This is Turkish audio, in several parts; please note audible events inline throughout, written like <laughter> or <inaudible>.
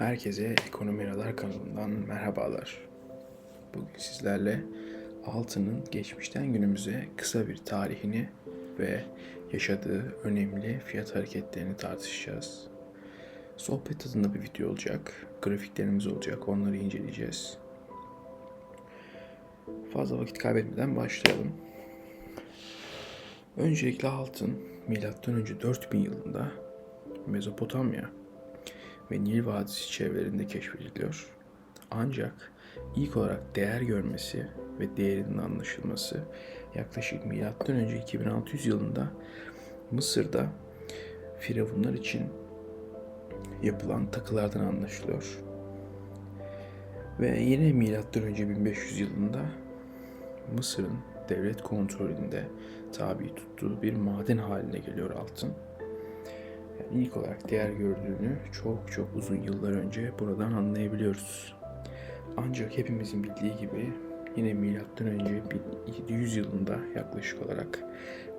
Herkese Ekonomi Radar kanalından merhabalar. Bugün sizlerle altının geçmişten günümüze kısa bir tarihini ve yaşadığı önemli fiyat hareketlerini tartışacağız. Sohbet tadında bir video olacak. Grafiklerimiz olacak. Onları inceleyeceğiz. Fazla vakit kaybetmeden başlayalım. Öncelikle altın M.Ö. 4000 yılında Mezopotamya ve Nil Vadisi çevrelerinde keşfediliyor. Ancak ilk olarak değer görmesi ve değerinin anlaşılması yaklaşık M.Ö. 2600 yılında Mısır'da firavunlar için yapılan takılardan anlaşılıyor. Ve yine M.Ö. 1500 yılında Mısır'ın devlet kontrolünde tabi tuttuğu bir maden haline geliyor altın. Yani ilk olarak değer gördüğünü çok çok uzun yıllar önce buradan anlayabiliyoruz. Ancak hepimizin bildiği gibi yine milattan önce 1700 yılında yaklaşık olarak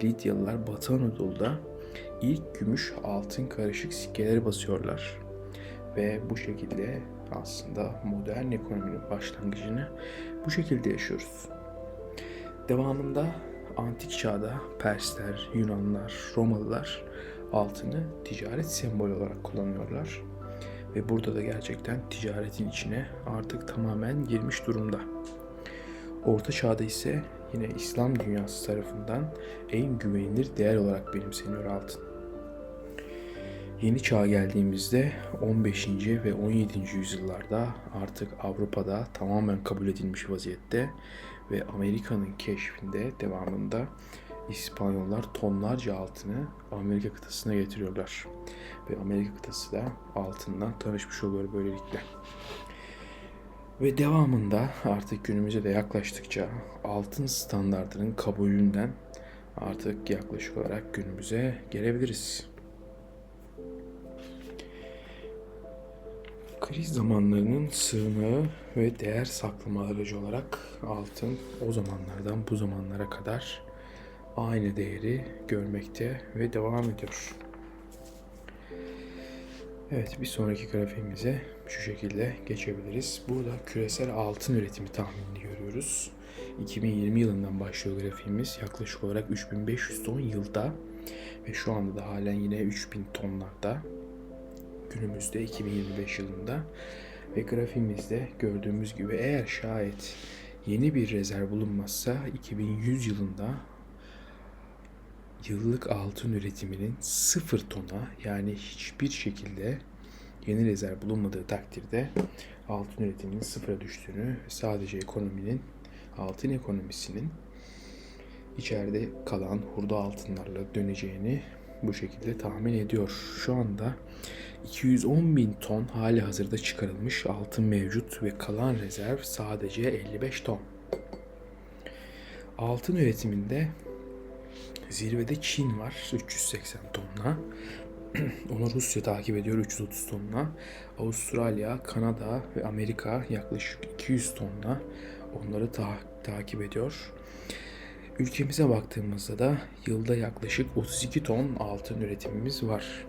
Lidyalılar Batı Anadolu'da ilk gümüş altın karışık sikkeleri basıyorlar. Ve bu şekilde aslında modern ekonominin başlangıcını bu şekilde yaşıyoruz. Devamında antik çağda Persler, Yunanlar, Romalılar altını ticaret sembolü olarak kullanıyorlar. Ve burada da gerçekten ticaretin içine artık tamamen girmiş durumda. Orta çağda ise yine İslam dünyası tarafından en güvenilir değer olarak benimseniyor altın. Yeni çağa geldiğimizde 15. ve 17. yüzyıllarda artık Avrupa'da tamamen kabul edilmiş vaziyette ve Amerika'nın keşfinde devamında İspanyollar tonlarca altını Amerika kıtasına getiriyorlar. Ve Amerika kıtası da altından tanışmış oluyor böylelikle. Ve devamında artık günümüze de yaklaştıkça altın standartının kabulünden artık yaklaşık olarak günümüze gelebiliriz. Kriz zamanlarının sığınağı ve değer saklama aracı olarak altın o zamanlardan bu zamanlara kadar aynı değeri görmekte ve devam ediyor. Evet bir sonraki grafiğimize şu şekilde geçebiliriz. Burada küresel altın üretimi tahminini görüyoruz. 2020 yılından başlıyor grafiğimiz. Yaklaşık olarak 3500 ton yılda ve şu anda da halen yine 3000 tonlarda günümüzde 2025 yılında ve grafiğimizde gördüğümüz gibi eğer şayet yeni bir rezerv bulunmazsa 2100 yılında yıllık altın üretiminin sıfır tona yani hiçbir şekilde yeni rezerv bulunmadığı takdirde altın üretiminin sıfıra düştüğünü sadece ekonominin altın ekonomisinin içeride kalan hurda altınlarla döneceğini bu şekilde tahmin ediyor. Şu anda 210 bin ton hali hazırda çıkarılmış altın mevcut ve kalan rezerv sadece 55 ton. Altın üretiminde zirvede Çin var 380 tonla. <clears throat> Onu Rusya takip ediyor 330 tonla. Avustralya, Kanada ve Amerika yaklaşık 200 tonla onları ta- takip ediyor. Ülkemize baktığımızda da yılda yaklaşık 32 ton altın üretimimiz var.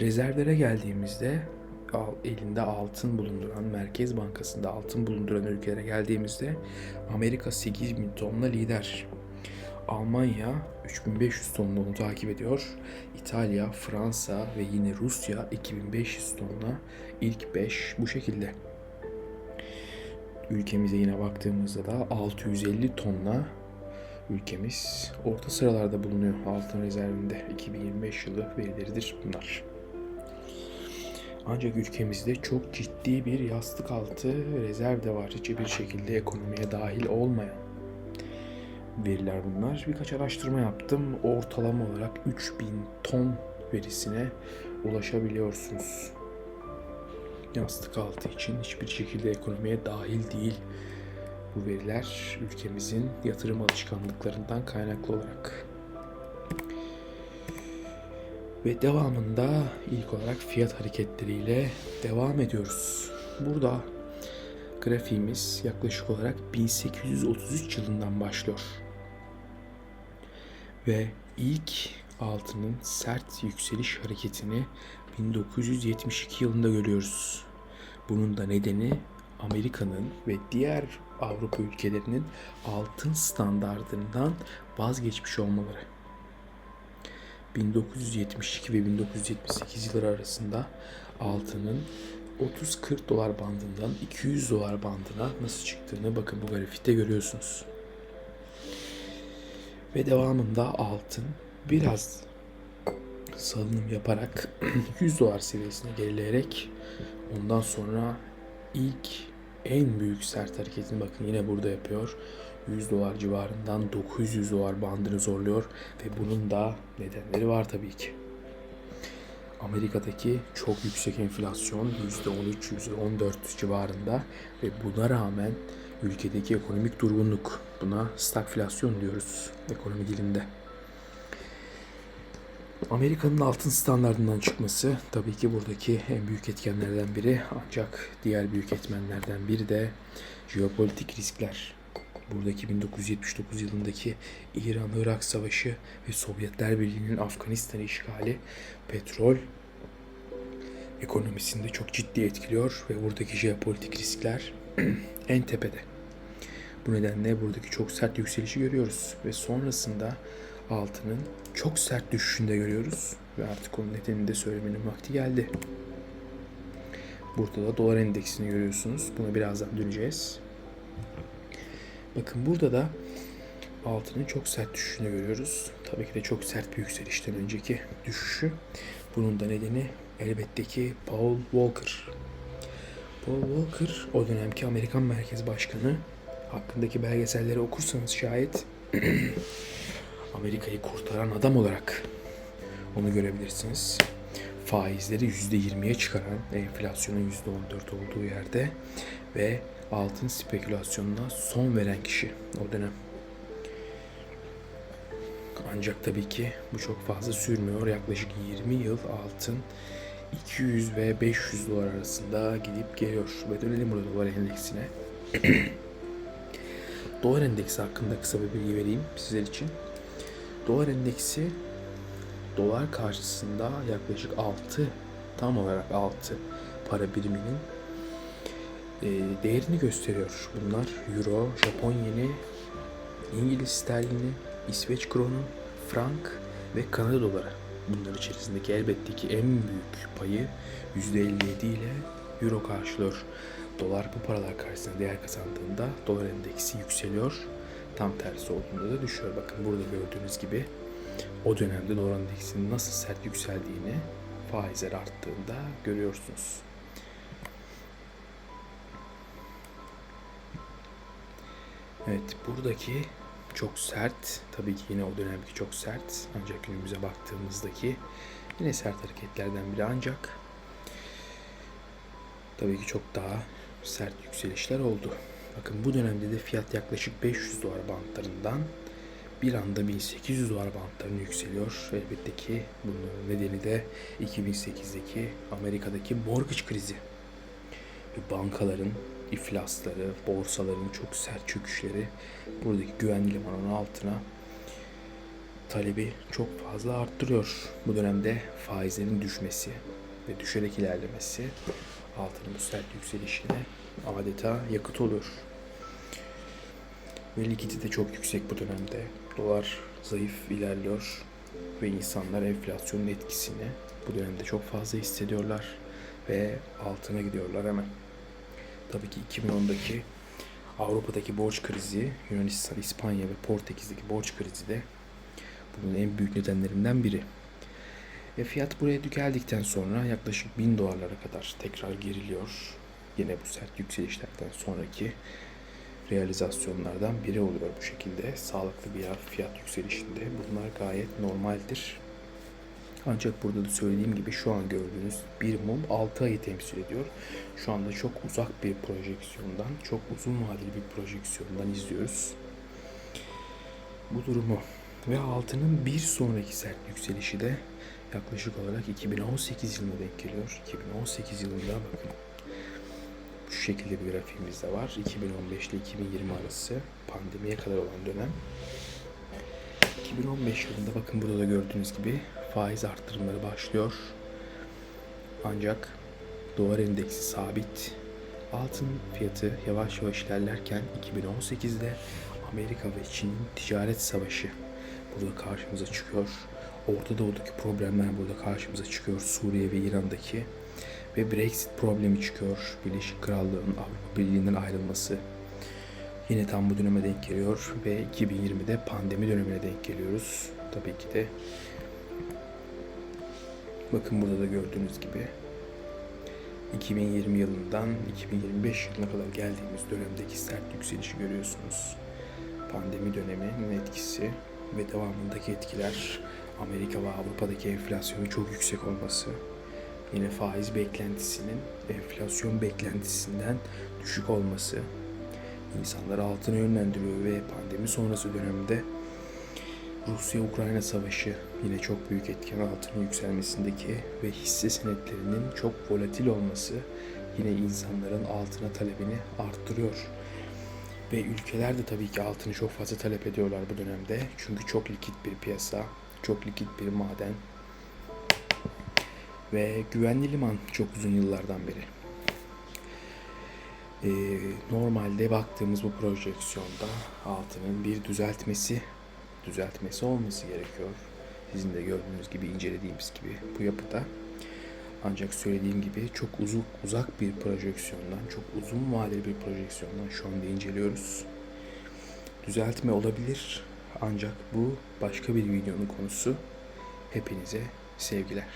Rezervlere geldiğimizde elinde altın bulunduran, Merkez Bankası'nda altın bulunduran ülkelere geldiğimizde Amerika 8 bin tonla lider. Almanya 3500 tonla onu takip ediyor. İtalya, Fransa ve yine Rusya 2500 tonla ilk 5 bu şekilde. Ülkemize yine baktığımızda da 650 tonla ülkemiz orta sıralarda bulunuyor altın rezervinde. 2025 yılı verileridir bunlar. Ancak ülkemizde çok ciddi bir yastık altı rezerv de var. Hiçbir şekilde ekonomiye dahil olmayan veriler bunlar. Birkaç araştırma yaptım. Ortalama olarak 3000 ton verisine ulaşabiliyorsunuz. Yastık altı için hiçbir şekilde ekonomiye dahil değil bu veriler ülkemizin yatırım alışkanlıklarından kaynaklı olarak. Ve devamında ilk olarak fiyat hareketleriyle devam ediyoruz. Burada grafiğimiz yaklaşık olarak 1833 yılından başlıyor. Ve ilk altının sert yükseliş hareketini 1972 yılında görüyoruz. Bunun da nedeni Amerika'nın ve diğer Avrupa ülkelerinin altın standardından vazgeçmiş olmaları. 1972 ve 1978 yılları arasında altının 30-40 dolar bandından 200 dolar bandına nasıl çıktığını bakın bu grafikte görüyorsunuz. Ve devamında altın biraz salınım yaparak <clears throat> 100 dolar seviyesine gerileyerek ondan sonra ilk en büyük sert hareketini bakın yine burada yapıyor. 100 dolar civarından 900 dolar bandını zorluyor ve bunun da nedenleri var tabii ki. Amerika'daki çok yüksek enflasyon %13, %14 civarında ve buna rağmen ülkedeki ekonomik durgunluk buna stagflasyon diyoruz ekonomi dilinde. Amerika'nın altın standartından çıkması tabii ki buradaki en büyük etkenlerden biri ancak diğer büyük etmenlerden biri de jeopolitik riskler. Buradaki 1979 yılındaki İran-Irak Savaşı ve Sovyetler Birliği'nin Afganistan işgali petrol ekonomisinde çok ciddi etkiliyor ve buradaki jeopolitik riskler <clears throat> en tepede. Bu nedenle buradaki çok sert yükselişi görüyoruz ve sonrasında altının çok sert düşüşünde görüyoruz ve artık onun nedenini de söylemenin vakti geldi. Burada da dolar endeksini görüyorsunuz. Buna birazdan döneceğiz. Bakın burada da altının çok sert düşüşünü görüyoruz. Tabii ki de çok sert bir yükselişten önceki düşüşü. Bunun da nedeni elbette ki Paul Walker. Paul Walker o dönemki Amerikan Merkez Başkanı hakkındaki belgeselleri okursanız şayet <clears throat> Amerika'yı kurtaran adam olarak onu görebilirsiniz. Faizleri %20'ye çıkaran, enflasyonun %14 olduğu yerde ve altın spekülasyonuna son veren kişi o dönem. Ancak tabii ki bu çok fazla sürmüyor. Yaklaşık 20 yıl altın 200 ve 500 dolar arasında gidip geliyor. Ve dönelim burada dolar endeksine. <clears throat> dolar endeksi hakkında kısa bir bilgi vereyim sizler için. Dolar endeksi dolar karşısında yaklaşık 6 tam olarak 6 para biriminin e, değerini gösteriyor. Bunlar Euro, Japon yeni, İngiliz sterlini, İsveç kronu, frank ve Kanada doları. Bunlar içerisindeki elbette ki en büyük payı %57 ile Euro karşılıyor. Dolar bu paralar karşısında değer kazandığında dolar endeksi yükseliyor. Tam tersi olduğunda da düşüyor. Bakın burada gördüğünüz gibi o dönemde dolar endeksinin nasıl sert yükseldiğini faizler arttığında görüyorsunuz. Evet buradaki çok sert. Tabii ki yine o dönemki çok sert. Ancak günümüze baktığımızdaki yine sert hareketlerden biri ancak tabii ki çok daha sert yükselişler oldu. Bakın bu dönemde de fiyat yaklaşık 500 dolar bantlarından bir anda 1800 dolar bantlarına yükseliyor. Elbette ki bunun nedeni de 2008'deki Amerika'daki mortgage krizi. Bankaların iflasları, borsaların çok sert çöküşleri buradaki güvenli limanın altına talebi çok fazla arttırıyor. Bu dönemde faizlerin düşmesi ve düşerek ilerlemesi altının bu sert yükselişine adeta yakıt oluyor. Ve likidi de çok yüksek bu dönemde. Dolar zayıf ilerliyor ve insanlar enflasyonun etkisini bu dönemde çok fazla hissediyorlar ve altına gidiyorlar hemen. Tabii ki 2010'daki Avrupa'daki borç krizi, Yunanistan, İspanya ve Portekiz'deki borç krizi de bunun en büyük nedenlerinden biri. Ve fiyat buraya geldikten sonra yaklaşık 1000 dolarlara kadar tekrar geriliyor. Yine bu sert yükselişlerden sonraki realizasyonlardan biri oluyor bu şekilde. Sağlıklı bir fiyat yükselişinde bunlar gayet normaldir. Ancak burada da söylediğim gibi şu an gördüğünüz bir mum 6 ayı temsil ediyor. Şu anda çok uzak bir projeksiyondan, çok uzun vadeli bir projeksiyondan izliyoruz. Bu durumu ve altının bir sonraki sert yükselişi de yaklaşık olarak 2018 yılına denk geliyor. 2018 yılında bakın şu şekilde bir grafiğimiz de var. 2015 ile 2020 arası pandemiye kadar olan dönem. 2015 yılında bakın burada da gördüğünüz gibi faiz arttırımları başlıyor. Ancak dolar endeksi sabit. Altın fiyatı yavaş yavaş ilerlerken 2018'de Amerika ve Çin'in ticaret savaşı burada karşımıza çıkıyor. Orta Doğu'daki problemler burada karşımıza çıkıyor. Suriye ve İran'daki ve Brexit problemi çıkıyor. Birleşik Krallığın Avrupa Birliği'nden ayrılması yine tam bu döneme denk geliyor ve 2020'de pandemi dönemine denk geliyoruz. Tabii ki de bakın burada da gördüğünüz gibi 2020 yılından 2025 yılına kadar geldiğimiz dönemdeki sert yükselişi görüyorsunuz. Pandemi döneminin etkisi ve devamındaki etkiler Amerika ve Avrupa'daki enflasyonun çok yüksek olması, yine faiz beklentisinin enflasyon beklentisinden düşük olması insanları altına yönlendiriyor ve pandemi sonrası dönemde Rusya-Ukrayna savaşı yine çok büyük etken altının yükselmesindeki ve hisse senetlerinin çok volatil olması yine insanların altına talebini arttırıyor. Ve ülkeler de tabii ki altını çok fazla talep ediyorlar bu dönemde. Çünkü çok likit bir piyasa, çok likit bir maden ve güvenli liman çok uzun yıllardan beri. Ee, normalde baktığımız bu projeksiyonda altının bir düzeltmesi düzeltmesi olması gerekiyor. Sizin de gördüğünüz gibi incelediğimiz gibi bu yapıda. Ancak söylediğim gibi çok uzun uzak bir projeksiyondan, çok uzun vadeli bir projeksiyondan şu anda inceliyoruz. Düzeltme olabilir ancak bu başka bir videonun konusu. Hepinize sevgiler.